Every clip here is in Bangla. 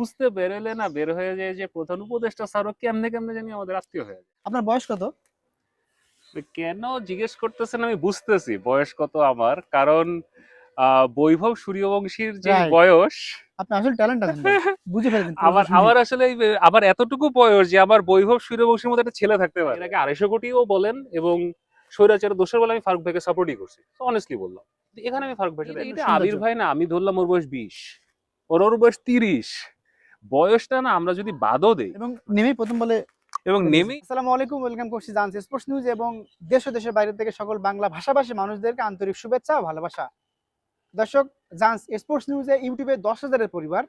খুঁজতে বেরোলে না বের হয়ে যায় যে প্রধান উপদেষ্টা স্যারও কেমনে কেমনে জানি আমাদের আত্মীয় হয়ে যায়। আপনার বয়স কত? কেন জিজ্ঞেস করতেছেন আমি বুঝতেছি বয়স কত আমার? কারণ বৈভব সূর্যবংশীর যে বয়স আপনি আসলে ট্যালেন্ট আছেন বুঝে ফেলেছেন আমার আমার আসলে আবার এতটুকু বয়স যে আমার বৈভব সূর্যবংশীর মতো একটা ছেলে থাকতে পারে। আগে আড়াইশো কোটিও বলেন এবং স্বৈরাচার দোষের বলে আমি ফারুক ভাইকে সাপোর্টই করছি। অনেস্টলি বললাম এখানে আমি ফারুক এটা এটা আবির ভাই না আমি ধরলাম ওর বয়স বিশ ওর ওর বয়স তিরিশ। বয়সটা না আমরা যদি বাদও দেই। এবং নেমেই প্রথম বলে এবং নেমে আসসালামু আলাইকুম ওয়েলকাম করছি জানছি স্পোর্টস নিউজ এবং দেশ ও দেশের বাইরে থেকে সকল বাংলা ভাষাভাষী মানুষদেরকে আন্তরিক শুভেচ্ছা ও ভালোবাসা। দর্শক জান্স স্পোর্টস নিউজে ইউটিউবে দশ হাজারের পরিবার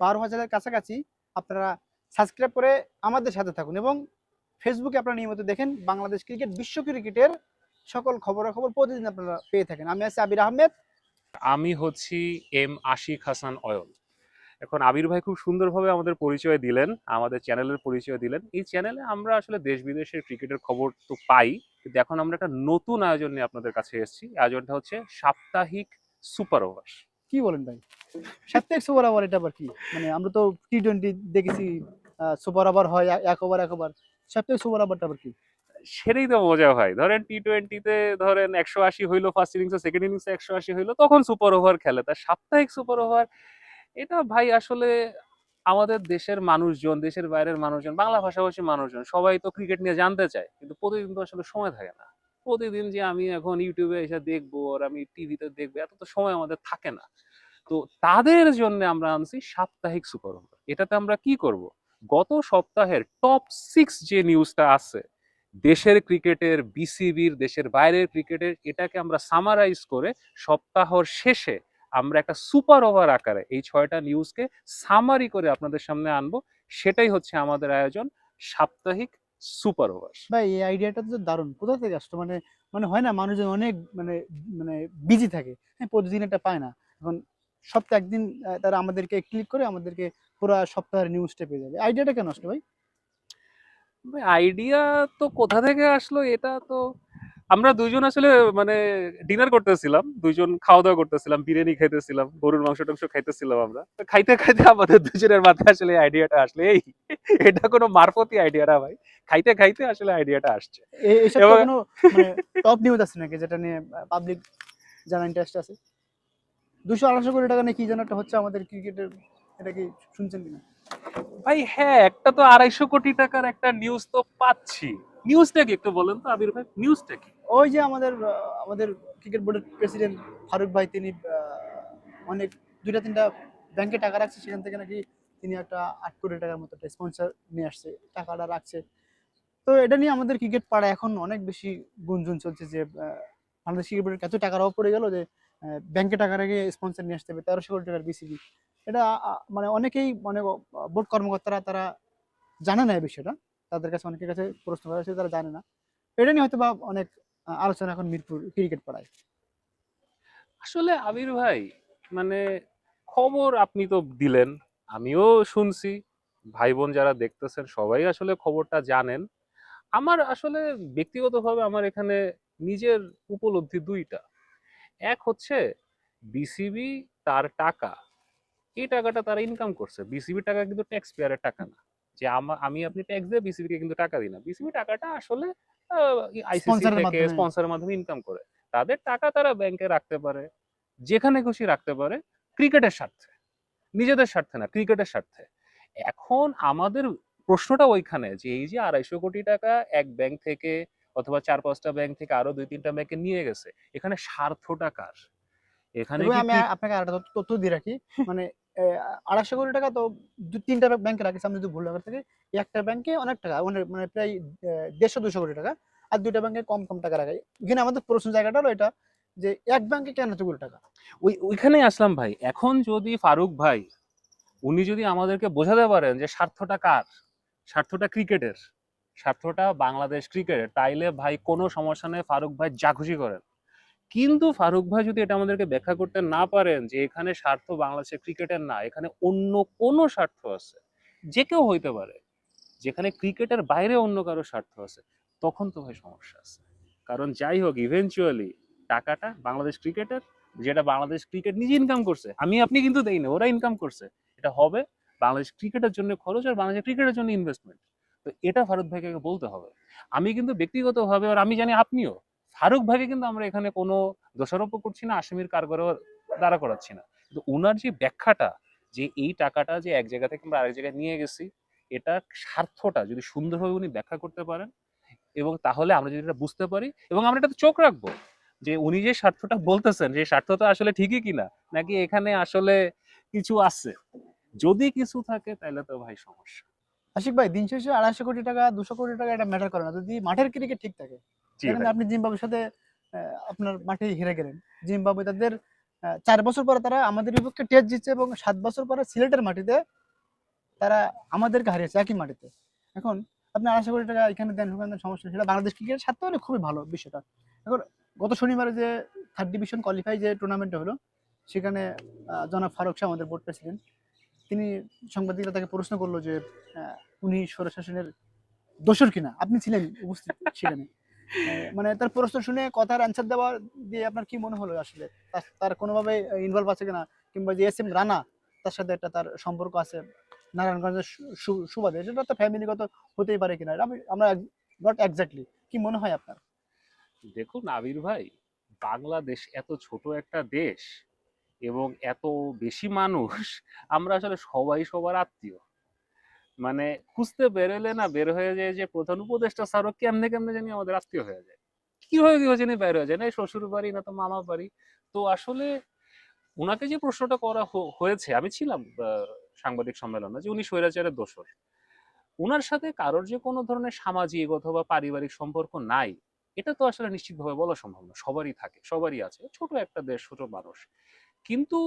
বারো হাজারের কাছাকাছি আপনারা সাবস্ক্রাইব করে আমাদের সাথে থাকুন এবং ফেসবুকে আপনারা নিয়মিত দেখেন বাংলাদেশ ক্রিকেট বিশ্ব ক্রিকেটের সকল খবরাখবর প্রতিদিন আপনারা পেয়ে থাকেন। আমি আছি আবির আহমেদ। আমি হচ্ছি এম আশিক হাসান অয়ল। এখন আবির ভাই খুব সুন্দরভাবে আমাদের পরিচয় দিলেন আমাদের চ্যানেলের পরিচয় দিলেন। এই চ্যানেলে আমরা আসলে দেশ বিদেশের ক্রিকেটের খবর তো পাই কিন্তু এখন আমরা একটা নতুন আয়োজন নিয়ে আপনাদের কাছে এসেছি। আয়োজনটা হচ্ছে সাপ্তাহিক সুপার ওভার কি বলেন ভাই? সাপ্তাহিক সুপার ওভার এটা আবার কি? মানে আমরা তো টি টোয়েন্টি দেখেছি সুপার ওভার হয় এক- ওভার এক ওভার। সাপ্তাহিক সুপার ওভারটা আবার কি? সেটাই তো মজা হয়। ধরেন টি টোয়েন্টিতে ধরেন একশো আশি হইল ফার্স্ট ইনিংসে সেকেন্ড ইনিংসে একশো আশি হইল তখন সুপার ওভার খেলে। তার সাপ্তাহিক সুপার ওভার এটা ভাই আসলে আমাদের দেশের মানুষজন, দেশের বাইরের মানুষজন, বাংলা ভাষাভাষী মানুষজন, সবাই তো ক্রিকেট নিয়ে জানতে চায়। কিন্তু প্রতিদিন তো আসলে সময় থাকে না। প্রতিদিন যে আমি এখন ইউটিউবে এসে দেখব আর আমি টিভিতে দেখব, এত তো সময় আমাদের থাকে না। তো তাদের জন্য আমরা আনছি সাপ্তাহিক সুপার এটাতে আমরা কি করব? গত সপ্তাহের টপ সিক্স যে নিউজটা আছে, দেশের ক্রিকেটের বিসিবির দেশের বাইরের ক্রিকেটের, এটাকে আমরা সামারাইজ করে সপ্তাহর শেষে আমরা একটা সুপার ওভার আকারে এই ছয়টা নিউজকে সামারি করে আপনাদের সামনে আনব। সেটাই হচ্ছে আমাদের আয়োজন সাপ্তাহিক সুপার ওভার। ভাই এই আইডিয়াটা তো দারুণ। কোথা থেকে আসতো মানে মানে হয় না মানুষজন অনেক মানে মানে বিজি থাকে। হ্যাঁ প্রতিদিন এটা পায় না। এখন সপ্তাহে একদিন তারা আমাদেরকে ক্লিক করে আমাদেরকে পুরো সপ্তাহের নিউজটা পেয়ে যাবে। আইডিয়াটা কেন আসলো ভাই? আইডিয়া তো কোথা থেকে আসলো? এটা তো আমরা দুইজন আসলে মানে ডিনার করতেছিলাম দুইজন খাওয়া দাওয়া করতেছিলাম বিরিয়ানি খাইতেছিলাম গরুর মাংস টাংস খাইতেছিলাম আমরা। খাইতে খাইতে আমাদের দুজনের মাথায় আসলে আইডিয়াটা আসলে এই এটা কোনো মারফতি আইডিয়া না ভাই। খাইতে খাইতে আসলে আইডিয়াটা আসছে। মানে টপ নিউজ আছে নাকি যেটা নিয়ে পাবলিক জানা ইন্টারেস্ট আছে? দুশো আড়াইশো কোটি টাকা নিয়ে কি যেন একটা হচ্ছে আমাদের ক্রিকেটের এটা কি শুনছেন কিনা? ভাই হ্যাঁ একটা তো আড়াইশো কোটি টাকার একটা নিউজ তো পাচ্ছি। নিউজটা কি একটু বলেন তো আবির ভাই নিউজটা কি? ওই যে আমাদের আমাদের ক্রিকেট বোর্ডের প্রেসিডেন্ট ফারুক ভাই, তিনি অনেক দুইটা, তিনটা ব্যাংকে টাকা রাখছে, সেখান থেকে নাকি তিনি একটা আট কোটি টাকার মতো একটা স্পন্সর নিয়ে আসছে, টাকাটা রাখছে। তো এটা নিয়ে আমাদের ক্রিকেট পাড়া এখন অনেক বেশি গুঞ্জন চলছে যে বাংলাদেশ ক্রিকেট বোর্ডের এত টাকার অভাব পড়ে গেল যে ব্যাংকে টাকা রেখে স্পন্সর নিয়ে আসতে হবে, তেরোশো কোটি টাকার বিসিবি এটা মানে অনেকেই মানে বোর্ড কর্মকর্তারা তারা জানে না এই বিষয়টা, তাদের কাছে অনেকের কাছে প্রশ্ন করা তারা জানে না। এটা নিয়ে হয়তো বা অনেক আলোচনা এখন মিরপুর ক্রিকেট পাড়ায়। আসলে আবির ভাই মানে খবর আপনি তো দিলেন, আমিও শুনছি। ভাই বোন যারা দেখতেছেন সবাই আসলে খবরটা জানেন। আমার আসলে ব্যক্তিগতভাবে আমার এখানে নিজের উপলব্ধি দুইটা। এক হচ্ছে বিসিবি তার টাকা, এই টাকাটা তারা ইনকাম করছে। বিসিবি টাকা কিন্তু ট্যাক্স পেয়ারের টাকা না। যে আমা- আপনি ট্যাক্স দিয়ে বিসিবিকে কিন্তু টাকা দিই না। বিসিবি টাকাটা আসলে আইসিসি থেকে স্পন্সরের মাধ্যমে ইনকাম করে। তাদের টাকা তারা ব্যাংকে রাখতে পারে যেখানে খুশি রাখতে পারে ক্রিকেটের স্বার্থে। নিজেদের স্বার্থে না ক্রিকেটের স্বার্থে। এখন আমাদের প্রশ্নটা ওইখানে যে এই যে আড়াইশো কোটি টাকা এক ব্যাংক থেকে অথবা চার পাঁচটা ব্যাংক থেকে আরও দুই তিনটা ব্যাংকে নিয়ে গেছে এখানে স্বার্থটা কার? এখানে আমি আপনাকে আরেকটা তথ্য- দিয়ে রাখি। মানে আড়াইশো কোটি টাকা তো দু, তিনটা ব্যাংকে রাখেছে আমি যদি ভুল করে থাকি, একটা ব্যাংকে অনেক টাকা মানে প্রায় দেড়শো দুশো কোটি টাকা, আর দুইটা ব্যাংকে কম কম টাকা রাখে। এখানে আমাদের প্রশ্ন জায়গাটা হলো এটা, যে এক ব্যাংকে কেন এত কোটি টাকা? ওই, ওইখানে আসলাম ভাই। এখন যদি ফারুক ভাই, উনি যদি আমাদেরকে বোঝাতে পারেন যে স্বার্থটা কার? স্বার্থটা ক্রিকেটের। স্বার্থটা বাংলাদেশ ক্রিকেটের। তাইলে ভাই কোনো সমস্যা নেই, ফারুক ভাই যা খুশি করেন। কিন্তু ফারুক ভাই যদি এটা আমাদেরকে ব্যাখ্যা করতে না পারেন যে এখানে স্বার্থ বাংলাদেশের ক্রিকেটের না, এখানে অন্য কোনো স্বার্থ আছে, যে কেউ হইতে পারে, যেখানে ক্রিকেটের বাইরে অন্য কারও স্বার্থ আছে, তখন তো ভাই সমস্যা আছে। কারণ যাই হোক ইভেনচুয়ালি টাকাটা বাংলাদেশ ক্রিকেটের, যেটা বাংলাদেশ ক্রিকেট নিজে ইনকাম করছে, আমি আপনি কিন্তু দেই না, ওরা ইনকাম করছে, এটা হবে বাংলাদেশ ক্রিকেটের জন্য খরচ আর বাংলাদেশ ক্রিকেটের জন্য ইনভেস্টমেন্ট তো এটা ফারুক ভাইকে বলতে হবে। আমি কিন্তু ব্যক্তিগতভাবে, আর আমি জানি আপনিও ফারুক ভাইকে কিন্তু আমরা এখানে কোনো দোষারোপ করছি না, আসামির কারগরও দাঁড়া করাচ্ছি না। কিন্তু ওনার যে ব্যাখ্যাটা, যে এই টাকাটা যে এক জায়গা থেকে আমরা আরেক জায়গায় নিয়ে গেছি, এটা স্বার্থটা যদি সুন্দরভাবে উনি ব্যাখ্যা করতে পারেন এবং তাহলে আমরা যদি এটা বুঝতে পারি এবং আমরা এটাতে চোখ রাখব যে উনি যে স্বার্থটা বলতেছেন সেই স্বার্থটা আসলে ঠিকই কিনা, নাকি এখানে আসলে কিছু আছে? যদি কিছু থাকে তাহলে তো ভাই সমস্যা। আশিক ভাই, দিন শেষে আড়াইশো কোটি টাকা, দুশো কোটি টাকা এটা ম্যাটার করে না। যদি মাঠের ক্রিকেট ঠিক থাকে। সেখানে। আপনি জিম্বাবুর সাথে আপনার মাঠে হেরে গেলেন। জিম্বাবু তাদের চার বছর পরে তারা আমাদের বিপক্ষে টেস্ট জিতছে এবং সাত বছর পরে সিলেটের মাটিতে তারা আমাদেরকে হারিয়েছে একই মাটিতে। এখন আপনি আড়াইশো কোটি টাকা এখানে দেন ওখানে সমস্যা সেটা বাংলাদেশ ক্রিকেটের সাথে হলে খুবই ভালো বিষয়টা। এখন গত শনিবারে যে থার্ড ডিভিশন কোয়ালিফাই যে টুর্নামেন্টটা হলো সেখানে জনাব ফারুক শাহ আমাদের বোর্ড প্রেসিডেন্ট তিনি সাংবাদিকরা তাকে প্রশ্ন করল যে উনি স্বৈরশাসনের দোষর কিনা? আপনি ছিলেন উপস্থিত সেখানে। মানে তার প্রশ্ন শুনে কথার অ্যান্সার দেওয়া দিয়ে আপনার কি মনে হলো আসলে? তার- কোনোভাবে ইনভলভ আছে কিনা? কিংবা যে এস এম রানা তার সাথে একটা তার সম্পর্ক আছে নারায়ণগঞ্জের সুবাদে সেটা তো ফ্যামিলিগত হতেই পারে কিনা? আমি আমরা নট এক্স্যাক্টলি কি মনে হয় আপনার? দেখুন আবির ভাই বাংলাদেশ এত ছোট একটা দেশ এবং এত বেশি মানুষ আমরা আসলে সবাই সবার আত্মীয়। মানে খুঁজতে বেরোলে না বের হয়ে যায় যে প্রধান উপদেষ্টা স্যারও কেমনে কেমনে জানি আমাদের আত্মীয় হয়ে যায়। কীভাবে কীভাবে জানি বের হয়ে যায় না শ্বশুর বাড়ি না তো মামা বাড়ি। তো আসলে ওনাকে যে প্রশ্নটা করা হয়েছে, আমি ছিলাম সাংবাদিক সম্মেলনে যে উনি স্বৈরাচারের দোষর। ওনার সাথে কারোর যে কোনো ধরনের সামাজিক অথবা পারিবারিক সম্পর্ক নাই, এটা তো আসলে নিশ্চিতভাবে বলা সম্ভব না। সবারই থাকে, সবারই আছে। ছোট একটা দেশ ছোট মানুষ। কিন্তু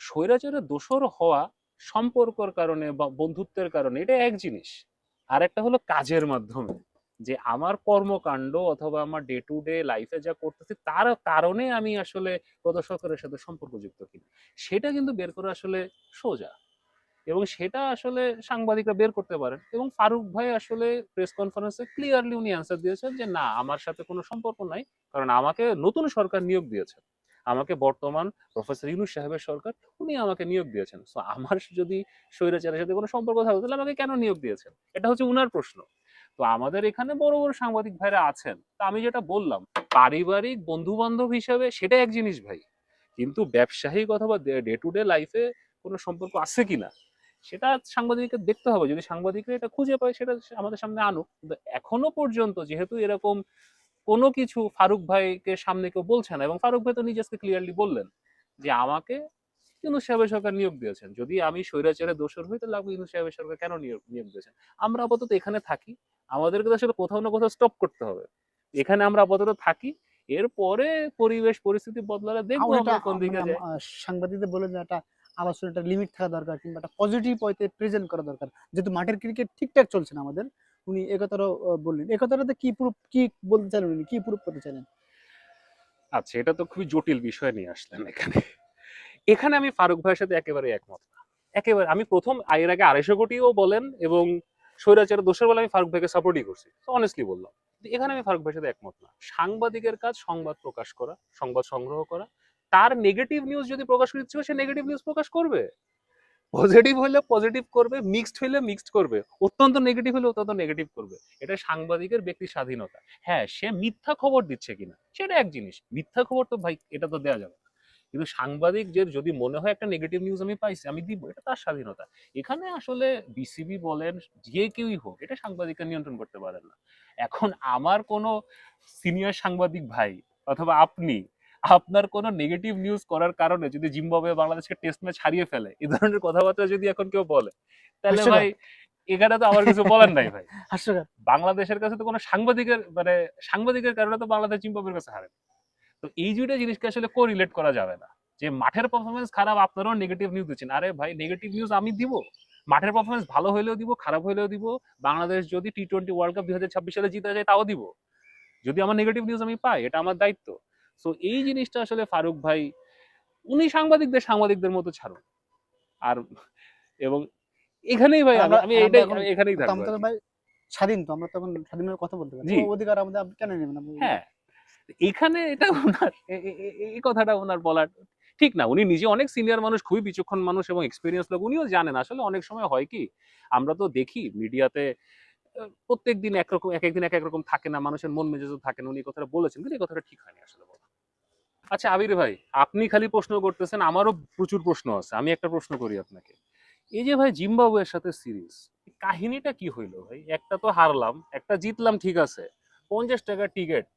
স্বৈরাচারের দোষর হওয়া সম্পর্কর কারণে বা বন্ধুত্বের কারণে, এটা এক জিনিস। আর একটা হলো কাজের মাধ্যমে। যে আমার কর্মকাণ্ড অথবা আমার ডে টু ডে লাইফে যা করতেছি, তার কারণে আমি আসলে প্রদর্শকের সাথে সম্পর্কযুক্ত কিনা। সেটা কিন্তু বের করা আসলে সোজা। এবং সেটা আসলে সাংবাদিকরা বের করতে পারেন। এবং ফারুক ভাই আসলে প্রেস কনফারেন্সে ক্লিয়ারলি উনি অ্যান্সার দিয়েছেন যে, না, আমার সাথে কোনো সম্পর্ক নাই। কারণ আমাকে নতুন সরকার নিয়োগ দিয়েছেন। আমাকে বর্তমান প্রফেসর ইউনুস সাহেবের সরকার, উনি আমাকে নিয়োগ দিয়েছেন। সো আমার যদি স্বৈরাচারের সাথে কোনো সম্পর্ক থাকতো তাহলে আমাকে কেন নিয়োগ দিয়েছেন? এটা হচ্ছে উনার প্রশ্ন। তো আমাদের এখানে বড় বড় সাংবাদিক ভাইরা আছেন। তা আমি যেটা বললাম, পারিবারিক বন্ধু বান্ধব হিসাবে সেটা এক জিনিস ভাই। কিন্তু ব্যবসায়িক অথবা ডে টু ডে লাইফে কোনো সম্পর্ক আছে কিনা, সেটা সাংবাদিককে দেখতে হবে। যদি সাংবাদিকরা এটা খুঁজে পায়, সেটা আমাদের সামনে আনুক। কিন্তু এখনও পর্যন্ত যেহেতু এরকম কোনো কিছু ফারুক ভাইকে সামনে কেউ বলছে না এবং ফারুক ভাই তো নিজেকে ক্লিয়ারলি বললেন যে আমাকে ইউনুস সাহেবের সরকার নিয়োগ দিয়েছেন। যদি আমি স্বৈরাচারের দোষর হই তাহলে আপনি ইউনুস সাহেবের সরকার কেন নিয়োগ নিয়োগ দিয়েছেন? আমরা আপাতত এখানে থাকি। আমাদেরকে তো আসলে কোথাও না কোথাও স্টপ করতে হবে। এখানে আমরা আপাতত থাকি। এরপরে পরিবেশ পরিস্থিতি বদলালে দেখব আমরা কোন দিকে যাই সাংবাদিকদের বলে যে একটা আলোচনাটা লিমিট থাকা দরকার কিংবা একটা পজিটিভ ওয়েতে প্রেজেন্ট করা দরকার। যেহেতু মাঠের ক্রিকেট ঠিকঠাক চলছে না আমাদের উনি একথারও বললেন। একথাটাতে কি প্রুফ কি বলতে চাইলেন উনি? কি প্রুফ করতে চাইলেন? আচ্ছা এটা তো খুবই জটিল বিষয় নিয়ে আসলেন এখানে। এখানে আমি ফারুক ভাইয়ের সাথে একেবারে একমত একেবারে, আমি প্রথম এর আগে আড়াইশো কোটিও বলেন এবং স্বৈরাচারের দোষের বলে আমি ফারুক ভাইকে সাপোর্টই করছি। অনেস্টলি বললাম। এখানে আমি ফারুক ভাইয়ের সাথে একমত না। সাংবাদিকের কাজ সংবাদ প্রকাশ করা, সংবাদ সংগ্রহ করা। তার নেগেটিভ নিউজ যদি প্রকাশ করতে সে নেগেটিভ নিউজ প্রকাশ করবে। পজিটিভ হলে পজিটিভ করবে মিক্সড হলে মিক্সড করবে। অত্যন্ত নেগেটিভ হলে অত্যন্ত নেগেটিভ করবে। এটা সাংবাদিকের ব্যক্তি স্বাধীনতা। হ্যাঁ সে মিথ্যা খবর দিচ্ছে কিনা, সেটা এক জিনিস। মিথ্যা খবর তো ভাই, এটা তো দেওয়া যাবে না। কিন্তু সাংবাদিক যে যদি মনে হয় একটা নেগেটিভ নিউজ আমি পাইছি, আমি দিব, এটা তার স্বাধীনতা। এখানে আসলে বিসিবি বলেন, যে কেউই হোক, এটা সাংবাদিককে নিয়ন্ত্রণ করতে পারেন না। এখন আমার কোনো সিনিয়র সাংবাদিক ভাই, অথবা আপনি আপনার কোনো নেগেটিভ নিউজ করার কারণে যদি জিম্বাবুয়ে বাংলাদেশকে টেস্ট ম্যাচ হারিয়ে ফেলে এই ধরনের কথাবার্তা যদি এখন কেউ বলে তাহলে ভাই এখানে তো আমার কিছু বলার নাই ভাই। বাংলাদেশের কাছে তো কোনো সাংবাদিকের মানে সাংবাদিকের কারণে তো বাংলাদেশ জিম্বাবুয়ের কাছে হারে তো এই দুইটা জিনিসকে আসলে কো রিলেট করা যাবে না। যে মাঠের পারফরমেন্স খারাপ আপনারাও নেগেটিভ নিউজ দিচ্ছেন। আরে ভাই নেগেটিভ নিউজ আমি দিব মাঠের পারফরমেন্স ভালো হলেও দিব খারাপ হলেও দিব বাংলাদেশ যদি টি টোয়েন্টি ওয়ার্ল্ড কাপ দুই হাজার ছাব্বিশ সালে জিতে যায় তাও দিব। যদি আমার নেগেটিভ নিউজ আমি পাই এটা আমার দায়িত্ব। সো এই জিনিসটা আসলে ফারুক ভাই উনি সাংবাদিকদের সাংবাদিকদের মতো ছাড়ুন। আর এবং এখানেই ভাই আমি- এটাই এখানেই থাকব। ভাই স্বাধীন তো আমরা তখন স্বাধীনভাবে কথা বলতে পারি। অধিকার আমাদের আপনি কেন নেবেন? হ্যাঁ। এখানে এটা ওনার এই কথাটা ওনার বলার ঠিক না। উনি নিজে অনেক সিনিয়র মানুষ খুবই বিচক্ষণ মানুষ এবং এক্সপিরিয়েন্স লোক। উনিও জানেন আসলে অনেক সময় হয় কি আমরা তো দেখি মিডিয়াতে প্রত্যেক দিন একরকম এক একদিন এক এক রকম থাকে না মানুষের মন মেজাজও থাকে না। উনি কথাটা বলেছেন কিন্তু এই কথাটা ঠিক হয়নি আসলে বলা। আচ্ছা আবির ভাই, আপনি খালি প্রশ্ন করতেছেন, আমারও প্রচুর প্রশ্ন আছে। আমি একটা প্রশ্ন করি আপনাকে। এই যে ভাই জিম্বাবুয়ের সাথে সিরিজ কাহিনীটা কি হইল ভাই? একটা তো হারলাম, একটা জিতলাম, ঠিক আছে। পঞ্চাশ টাকা টিকিট,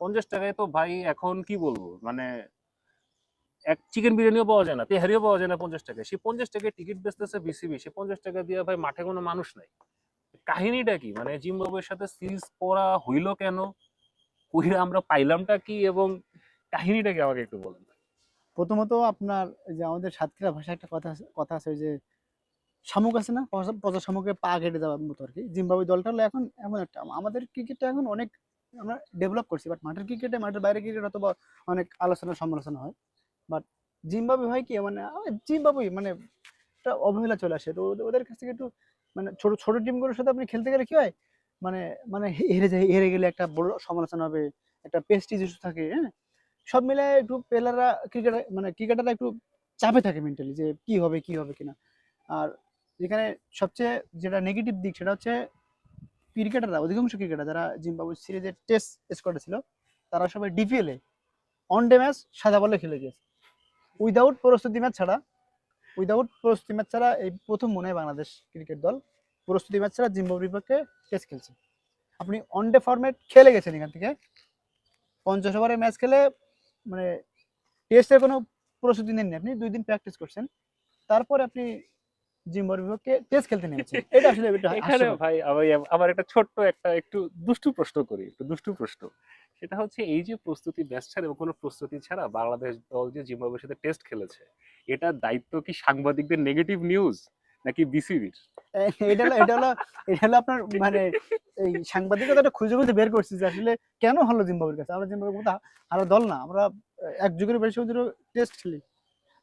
পঞ্চাশ টাকায় তো ভাই এখন কি বলব? মানে এক চিকেন বিরিয়ানিও পাওয়া যায় না, তেহারিও পাওয়া যায় না পঞ্চাশ টাকায়। সেই পঞ্চাশ টাকায় টিকিট বেচতেছে বিসিবি, সে পঞ্চাশ টাকা দিয়ে ভাই মাঠে কোনো মানুষ নাই। কাহিনীটা কি? মানে জিম্বাবুয়ের সাথে সিরিজ করা হইল কেন? কইরা আমরা পাইলামটা কি? এবং কাহিনীটা কি আমাকে একটু বলেন। প্রথমত আপনার যে আমাদের সাতক্ষীরা ভাষায় একটা কথা কথা আছে ওই যে শামুক আছে না? পচা- শামুকের পা কেটে যাওয়ার মতো আর কি। জিম্বাবুয়ে দলটা হলো এখন এমন একটা আমাদের ক্রিকেটটা এখন অনেক আমরা ডেভেলপ করছি বাট মাঠের ক্রিকেটে মাঠের বাইরে ক্রিকেট অথবা অনেক আলোচনা সমালোচনা হয়। বাট জিম্বাবুয়ে হয় কি মানে আহ, জিম্বাবুয়ে মানে একটা অবহেলা চলে আসে। তো ওদের- কাছ থেকে একটু মানে ছোট ছোট টিমগুলোর সাথে আপনি খেলতে গেলে কি হয়? মানে মানে হেরে যায় হেরে গেলে একটা বড় সমালোচনা হবে একটা পেস্টিজ থাকে হ্যাঁ? সব মিলে একটু প্লেয়াররা ক্রিকেট মানে ক্রিকেটাররা একটু চাপে থাকে মেন্টালি যে কি হবে কি হবে কিনা। আর এখানে সবচেয়ে যেটা নেগেটিভ দিক সেটা হচ্ছে ক্রিকেটাররা অধিকাংশ ক্রিকেটার যারা জিম্বাবুয়ে সিরিজের টেস্ট স্কোয়াডে ছিল, তারা সবাই ডিপিএলে অন ডে ম্যাচ সাদা বলে খেলে গিয়েছে। উইদাউট প্রস্তুতি ম্যাচ ছাড়া উইদাউট প্রস্তুতি ম্যাচ ছাড়া এই প্রথম মনে হয় বাংলাদেশ ক্রিকেট দল, প্রস্তুতি ম্যাচ ছাড়া জিম্বাবুয়ের বিপক্ষে টেস্ট খেলছে। আপনি অন ডে ফরম্যাট খেলে গেছেন এখান থেকে, পঞ্চাশ ওভারের ম্যাচ খেলে মানে টেস্টের কোনো প্রস্তুতি নেননি আপনি দুই দিন প্র্যাকটিস করছেন। তারপরে আপনি জিম্বাবুয়ের বিপক্ষে টেস্ট খেলতে নেমেছেন। এটা আসলে এখানে ভাই আমি আবার একটা ছোট্ট একটা একটু দুষ্টু প্রশ্ন করি একটু দুষ্টু প্রশ্ন। সেটা হচ্ছে এই যে প্রস্তুতি ম্যাচ ছাড়া এবং কোনো প্রস্তুতি ছাড়া বাংলাদেশ দল যে জিম্বাবুয়ের সাথে টেস্ট খেলেছে এটা দায়িত্ব কি সাংবাদিকদের নেগেটিভ নিউজ নাকি বিসিবির এটা হলো এটা হলো এটা হলো আপনার মানে এই সাংবাদিকতাটা খুঁজে খুঁজে বের করছি যে আসলে কেন হলো জিম্বাবুয়ের কাছে? আমরা জিম্বাবুয়ের কথা আরও দল না, আমরা এক যুগের বেশি টেস্ট খেলি।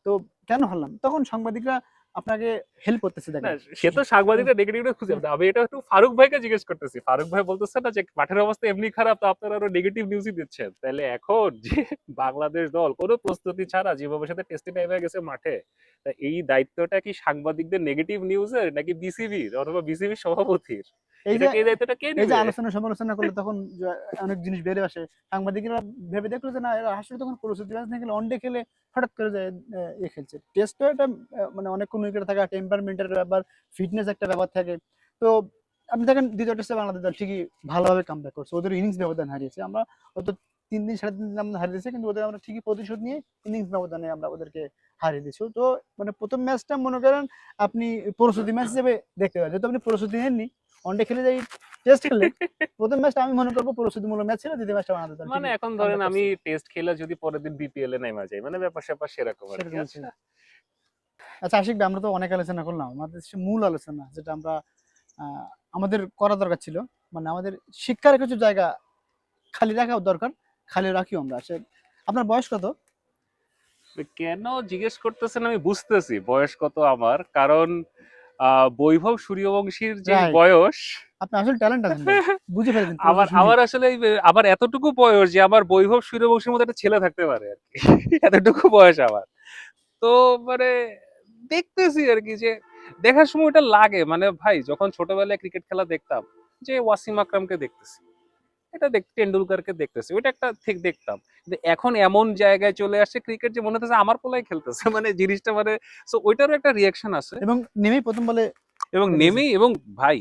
তো কেন হলাম? তখন সাংবাদিকরা আপনাকে হেল্প করতেছে দেখেন। সে তো সাংবাদিকরা নেগেটিভ খুঁজে। আমি এটা একটু ফারুক ভাইকে জিজ্ঞেস করতেছি। ফারুক ভাই বলতেছে না যে মাঠের অবস্থা এমনি খারাপ তো আপনারা আরও নেগেটিভ নিউজই দিচ্ছেন। তাহলে এখন যে বাংলাদেশ দল কোনো প্রস্তুতি ছাড়া যেভাবে সাথে টেস্টে নেমে গেছে মাঠে তা এই দায়িত্বটা কি সাংবাদিকদের নেগেটিভ নিউজের নাকি বিসিবির অথবা বিসিবির সভাপতির? এই যে এই দায়িত্বটা কে এই যে আলোচনা সমালোচনা করলে তখন অনেক জিনিস বেড়ে আসে। সাংবাদিকরা ভেবে দেখল যে না এরা আসলে তখন প্রস্তুতি ম্যাচ না খেলে ওয়ানডে খেলে হঠাৎ করে যায় আহ, খেলছে। টেস্টও একটা মানে অনেক উইকেট থাকে টেম্পারমেন্টের ব্যাপার ফিটনেস একটা ব্যাপার থাকে। তো আপনি দেখেন দ্বিতীয় টেস্টে বাংলাদেশ দল ঠিকই ভালোভাবে কাম ব্যাক করছে। ওদের ইনিংস ব্যবধান হারিয়েছে। আমরা হয়তো তিন দিন সাড়ে তিন দিন আমরা হারিয়ে দিয়েছি কিন্তু ওদের আমরা ঠিকই প্রতিশোধ নিয়ে ইনিংস ব্যবধানে আমরা ওদেরকে হারিয়ে দিয়েছি। তো মানে প্রথম ম্যাচটা মনে করেন আপনি প্রস্তুতি ম্যাচ হিসেবে দেখতে পারেন। যেহেতু আপনি প্রস্তুতি নেননি ওয়ানডে খেলে যাই টেস্ট খেললে প্রথম ম্যাচটা আমি মনে করব প্রস্তুতিমূলক ম্যাচ ছিল দ্বিতীয় ম্যাচটা দল মানে এখন ধরেন আমি টেস্ট খেলে যদি পরের দিন বিপিএল এ নেমে যাই মানে ব্যাপার স্যাপার সেরকম আর কি আচ্ছা। আচ্ছা আশিক আমরা তো অনেক আলোচনা করলাম। আমাদের মূল আলোচনা যেটা আমরা আমাদের করা দরকার ছিল। মানে আমাদের শিক্ষার কিছু জায়গা খালি রাখাও দরকার খালি রাখিও আমরা। সে আপনার বয়স কত? কেন জিজ্ঞেস করতেছেন আমি বুঝতেছি বয়স কত আমার? কারণ বৈভব সূর্যবংশীর যে বয়স আপনি আসলে ট্যালেন্ট আছেন বুঝে ফেলেছেন আমার আমার আসলে আমার এতটুকু বয়স যে আমার বৈভব সূর্যবংশীর মতো একটা ছেলে থাকতে পারে আর কি। এতটুকু বয়স আমার। তো মানে দেখতেছি আর কি যে দেখার সময় ওটা লাগে। মানে ভাই যখন ছোটবেলায় ক্রিকেট খেলা দেখতাম যে ওয়াসিম আকরামকে দেখতেছি। এটা দেখ টেন্ডুলকারকে দেখতেছি। ওইটা একটা ঠিক দেখতাম। কিন্তু এখন এমন জায়গায় চলে আসছে ক্রিকেট যে মনে হচ্ছে আমার পোলাই খেলতেছে। মানে জিনিসটা মানে সো ওইটারও একটা রিয়াকশন আছে। এবং নেমেই প্রথম বলে এবং নেমেই এবং ভাই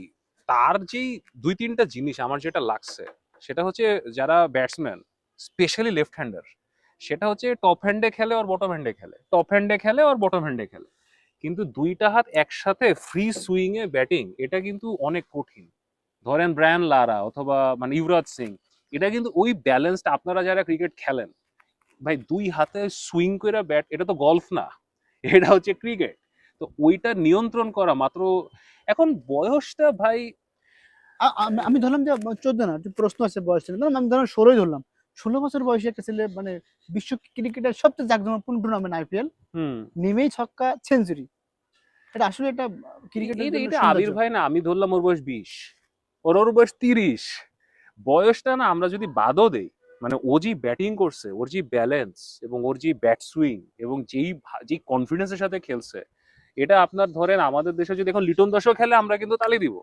তার যেই দুই তিনটা জিনিস আমার যেটা লাগছে সেটা হচ্ছে যারা ব্যাটসম্যান স্পেশালি লেফট হ্যান্ডার সেটা হচ্ছে টপ হ্যান্ডে খেলে আর বটম হ্যান্ডে খেলে। টপ হ্যান্ডে খেলে আর বটম হ্যান্ডে খেলে। কিন্তু দুইটা হাত একসাথে ফ্রি সুইং এ ব্যাটিং এটা কিন্তু অনেক কঠিন। ধরেন ব্রায়ান লারা অথবা মানে ইউরাজ সিং এটা কিন্তু ওই ব্যালেন্সটা আপনারা যারা ক্রিকেট খেলেন ভাই দুই হাতে সুইং করে ব্যাট এটা তো গলফ না এটা হচ্ছে ক্রিকেট তো ওইটা নিয়ন্ত্রণ করা মাত্র এখন বয়সটা ভাই আমি- ধরলাম যে চোদ্দ না প্রশ্ন আছে বয়স ধরলাম আমি ধরলাম ষোলোই ধরলাম ষোলো বছর বয়সে একটা ছেলে মানে বিশ্ব ক্রিকেটের সবচেয়ে জাকজমকপূর্ণ টুর্নামেন্ট আইপিএল হুম। নেমেই ছক্কা সেঞ্চুরি এটা আসলে এটা জন্য এটা আবির ভাই না আমি ধরলাম ওর বয়স বিশ। ওর ওর বয়স তিরিশ। বয়সটা না আমরা যদি বাদও দেই মানে ও যে ব্যাটিং করছে, ওর যে ব্যালেন্স এবং ওর যে ব্যাট সুইং এবং যেই যেই কনফিডেন্সের সাথে খেলছে, এটা আপনার ধরেন আমাদের দেশে যদি এখন লিটন দাসও খেলে, আমরা কিন্তু তালি দিব।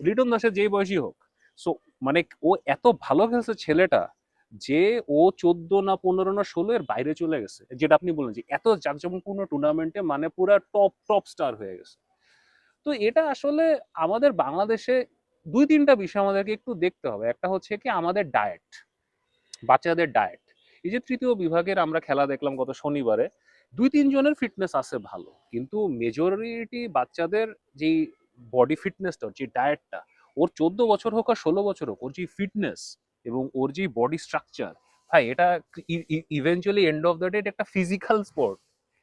লিটন দাসের যেই বয়সই হোক। সো মানে ও এত ভালো খেলছে ছেলেটা যে ও চোদ্দ না পনেরো না ষোলো এর বাইরে চলে গেছে। যেটা আপনি বললেন যে এত জাঁকজমকপূর্ণ টুর্নামেন্টে মানে পুরা টপ টপ স্টার হয়ে গেছে। তো এটা আসলে আমাদের বাংলাদেশে দুই, তিনটা বিষয় আমাদেরকে একটু দেখতে হবে। একটা হচ্ছে কি আমাদের ডায়েট বাচ্চাদের ডায়েট এই যে তৃতীয় বিভাগের আমরা খেলা দেখলাম গত শনিবারে, দুই তিনজনের ফিটনেস আছে ভালো, কিন্তু মেজরিটি বাচ্চাদের যেই বডি ফিটনেসটা যে ডায়েটটা ওর চোদ্দ বছর হোক আর ষোলো বছর হোক, ওর যে ফিটনেস এবং ওর যে বডি স্ট্রাকচার ভাই এটা eventually end of the day একটা ফিজিক্যাল স্পোর্ট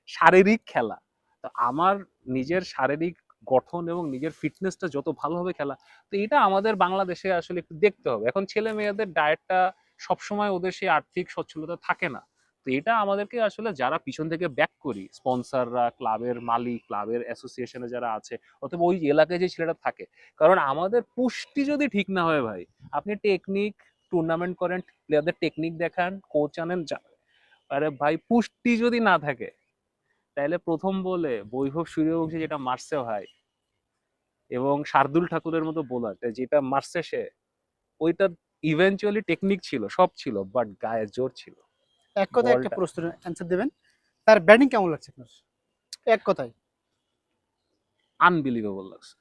শারীরিক খেলা। তো আমার নিজের শারীরিক গঠন এবং নিজের ফিটনেসটা যত ভালোভাবে খেলা, তো এটা আমাদের বাংলাদেশে আসলে একটু দেখতে হবে। এখন ছেলে মেয়েদের ডায়েটটা সবসময় ওদের সেই আর্থিক সচ্ছলতা থাকে না। তো এটা আমাদেরকে আসলে যারা পিছন থেকে ব্যাক করি স্পন্সররা ক্লাবের মালিক ক্লাবের অ্যাসোসিয়েশনে যারা আছে, অথবা ওই এলাকায় যে ছেলেটা থাকে, কারণ আমাদের পুষ্টি যদি ঠিক না হয় ভাই, আপনি টেকনিক টুর্নামেন্ট করেন প্লেয়ারদের টেকনিক দেখান কোচ আনেন আরে ভাই পুষ্টি যদি না থাকে তাহলে প্রথম বলে বৈভব সূর্যবংশী যেটা মারছে ভাই এবং শার্দুল ঠাকুরের মতো বোলার যেটা মারছে সে ওইটা ইভেনচুয়ালি টেকনিক ছিল সব ছিল বাট গায়ে জোর ছিল। এক কথায় একটা প্রশ্নের অ্যান্সার দেবেন। তার ব্যাটিং কেমন লাগছে আপনার? এক কথায়। আনবিলিভেবল লাগছে।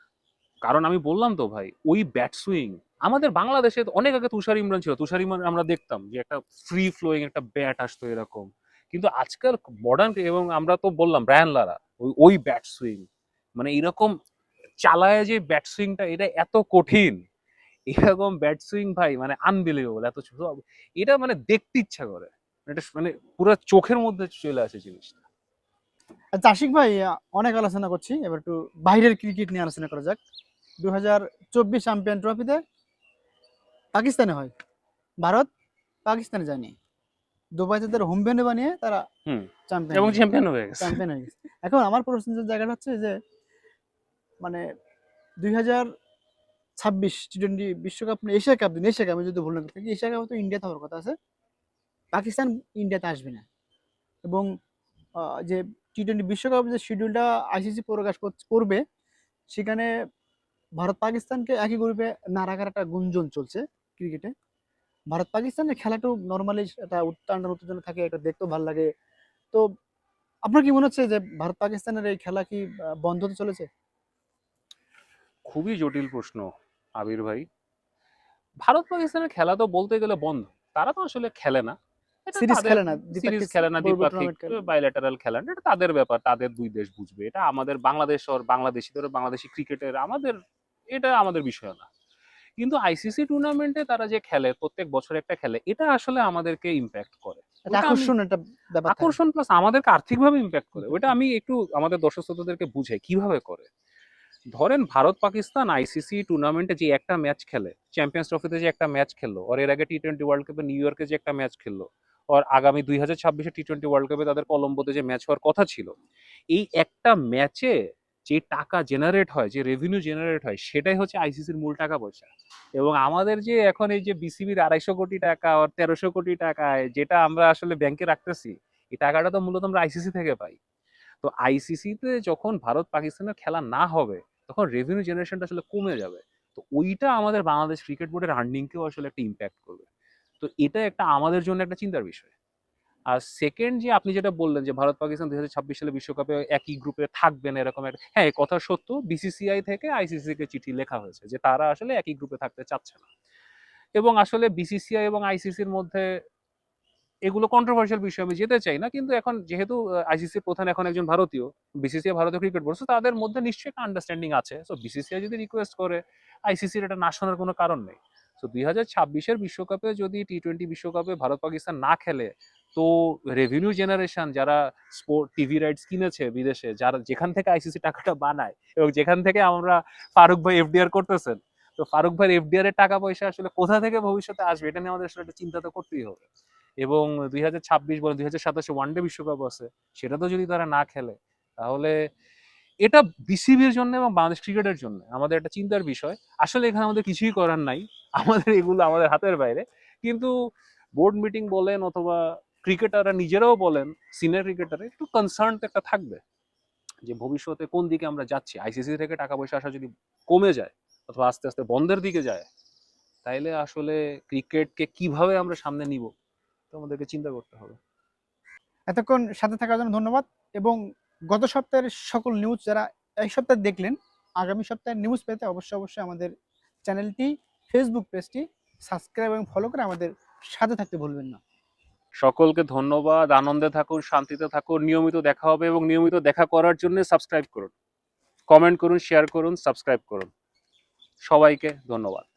কারণ আমি বললাম তো ভাই ওই ব্যাট সুইং আমাদের বাংলাদেশে অনেক আগে তুষার ইমরান ছিল। তুষার ইমরান আমরা দেখতাম যে একটা ফ্রি ফ্লোয়িং একটা ব্যাট আসতো এরকম। কিন্তু আজকাল মডার্ন এবং আমরা তো বললাম ব্রায়ান লারা ওই ওই ব্যাট সুইং মানে এরকম চালায় যে ব্যাট সুইংটা এটা এত কঠিন। এরকম ব্যাট সুইং ভাই মানে আনবিলিভেবল এত ছোট। এটা মানে দেখতে ইচ্ছা করে। এটা মানে পুরো চোখের মধ্যে চলে আসে জিনিসটা। আশিক ভাই, অনেক আলোচনা করছি, এবার একটু বাইরের ক্রিকেট নিয়ে আলোচনা করা যাক। দু হাজার চব্বিশ চ্যাম্পিয়ন ট্রফিতে পাকিস্তানে হয়। ভারত পাকিস্তানে যায়নি। দুবাইতে তাদের হোম ভেন্যু বানিয়ে তারা চ্যাম্পিয়ন এবং চ্যাম্পিয়ন হয়ে গেছে। চ্যাম্পিয়ন হয়ে গেছে। এখন আমার প্রশ্নের জায়গাটা হচ্ছে যে মানে দুই হাজার ছাব্বিশ টি টোয়েন্টি বিশ্বকাপ না এশিয়া কাপ দিন এশিয়া কাপ আমি যদি ভুল না করি এশিয়া কাপ তো ইন্ডিয়াতে হওয়ার কথা আছে। পাকিস্তান ইন্ডিয়াতে আসবে না। এবং যে টি টোয়েন্টি বিশ্বকাপ যে শিডিউলটা আইসিসি প্রকাশ করছে- করবে সেখানে ভারত পাকিস্তানকে একই গ্রুপে না রাখার একটা গুঞ্জন চলছে ক্রিকেটে। ভারত পাকিস্তানের খেলাটাও নর্মালি একটা উত্তান্ড উত্তেজনা থাকে এটা দেখতেও ভালো লাগে। তো আপনার কি মনে হচ্ছে যে ভারত পাকিস্তানের এই খেলা কি বন্ধ হতে চলেছে? খুবই জটিল প্রশ্ন আবির ভাই। ভারত পাকিস্তানের খেলা তো বলতে গেলে বন্ধ। তারা তো আসলে খেলে না। সিরিজ খেলে না সিরিজ খেলে না দ্বিপাক্ষিক বাইলেটারাল খেলে এটা তাদের ব্যাপার তাদের দুই দেশ বুঝবে। এটা আমাদের বাংলাদেশ আর বাংলাদেশিদের বাংলাদেশি ক্রিকেটের আমাদের এটা আমাদের বিষয় না। কিন্তু আইসিসি টুর্নামেন্টে তারা যে খেলে প্রত্যেক বছর একটা খেলে এটা আসলে আমাদেরকে ইম্প্যাক্ট করে। আকর্ষণ একটা ব্যাপার আকর্ষণ প্লাস আমাদেরকে আর্থিকভাবে ইম্প্যাক্ট করে। ওটা আমি একটু আমাদের দর্শক শ্রোতাদেরকে বুঝাই কীভাবে করে? ধরেন ভারত পাকিস্তান আইসিসি টুর্নামেন্টে যে একটা ম্যাচ খেলে চ্যাম্পিয়ন্স ট্রফিতে যে একটা ম্যাচ খেললো আর এর আগে টি টোয়েন্টি ওয়ার্ল্ড কাপে নিউ ইয়র্কে যে একটা ম্যাচ খেললো আর আগামী দুই হাজার ছাব্বিশে টি টোয়েন্টি ওয়ার্ল্ড কাপে তাদের কলম্বোতে যে ম্যাচ হওয়ার কথা ছিল এই একটা ম্যাচে যে টাকা জেনারেট হয়, যে রেভিনিউ জেনারেট হয়, সেটাই হচ্ছে আইসিসির মূল টাকা পয়সা। এবং আমাদের যে এখন এই যে বিসিবির আড়াইশো কোটি টাকা তেরোশো কোটি টাকা, যেটা আমরা আসলে ব্যাংকে রাখতেছি, এই টাকাটা তো মূলত আমরা আইসিসি থেকে পাই। তো আইসিসিতে যখন ভারত পাকিস্তানের খেলা না হবে, তখন রেভিনিউ জেনারেশনটা আসলে কমে যাবে। তো ওইটা আমাদের বাংলাদেশ ক্রিকেট বোর্ডের আর্নিংকেও আসলে একটা ইম্প্যাক্ট করবে। তো এটা একটা আমাদের জন্য একটা চিন্তার বিষয়। আর সেকেন্ড যে আপনি যেটা বললেন যে ভারত পাকিস্তান দুই হাজার ছাব্বিশ সালে বিশ্বকাপে একই গ্রুপে থাকবেন এরকম একটা হ্যাঁ কথা সত্য বিসিসিআই থেকে আইসিসি কে চিঠি লেখা হয়েছে যে তারা আসলে একই গ্রুপে থাকতে চাচ্ছে না। এবং আসলে বিসিসিআই এবং আইসিসির মধ্যে এগুলো কন্ট্রোভার্সিয়াল বিষয়, আমি যেতে চাই না, কিন্তু এখন যেহেতু আইসিসির প্রধান এখন একজন ভারতীয় বিসিসিআই ভারতীয় ক্রিকেট বোর্ড তাদের মধ্যে নিশ্চয়ই একটা আন্ডারস্ট্যান্ডিং আছে। সো বিসিসিআই যদি রিকোয়েস্ট করে আইসিসির এটা না শোনার কোনো কারণ নেই। তো দুই হাজার ছাব্বিশের বিশ্বকাপে যদি টি টোয়েন্টি বিশ্বকাপে ভারত পাকিস্তান না খেলে, তো রেভিনিউ জেনারেশন যারা স্পোর্ট টিভি রাইটস কিনেছে বিদেশে, যারা যেখান থেকে আইসিসি টাকাটা বানায় এবং যেখান থেকে আমরা ফারুক ভাই এফডিআর করতেছেন, তো ফারুক ভাই এফডিআর এর টাকা পয়সা আসলে কোথা থেকে ভবিষ্যতে আসবে এটা নিয়ে আমাদের আসলে একটা চিন্তা তো করতেই হবে। এবং দুই হাজার ছাব্বিশ বলে দুই হাজার সাতাশে ওয়ানডে বিশ্বকাপ আছে, সেটা তো যদি তারা না খেলে, তাহলে এটা বিসিবির জন্য এবং বাংলাদেশ ক্রিকেটের জন্য আমাদের একটা চিন্তার বিষয়। আসলে এখানে আমাদের কিছুই করার নাই। আমাদের এগুলো আমাদের হাতের বাইরে। কিন্তু বোর্ড মিটিং বলেন অথবা ক্রিকেটাররা নিজেরাও বলেন সিনিয়র ক্রিকেটারে একটু কনসার্ন একটা থাকবে যে ভবিষ্যতে কোন দিকে আমরা যাচ্ছি। আইসিসি থেকে টাকা পয়সা আসা যদি কমে যায় অথবা আস্তে আস্তে বন্ধের দিকে যায়, তাইলে আসলে ক্রিকেটকে কীভাবে আমরা সামনে নিব, তো আমাদেরকে চিন্তা করতে হবে। এতক্ষণ সাথে থাকার জন্য ধন্যবাদ এবং গত সপ্তাহের সকল নিউজ যারা এই সপ্তাহে দেখলেন, আগামী সপ্তাহের নিউজ পেতে অবশ্যই অবশ্যই আমাদের চ্যানেলটি ফেসবুক পেজটি সাবস্ক্রাইব এবং ফলো করে আমাদের সাথে থাকতে ভুলবেন না। সকলকে ধন্যবাদ, আনন্দে থাকুন, শান্তিতে থাকুন, নিয়মিত দেখা হবে এবং নিয়মিত দেখা করার জন্য সাবস্ক্রাইব করুন। কমেন্ট করুন শেয়ার করুন সাবস্ক্রাইব করুন। সবাইকে ধন্যবাদ।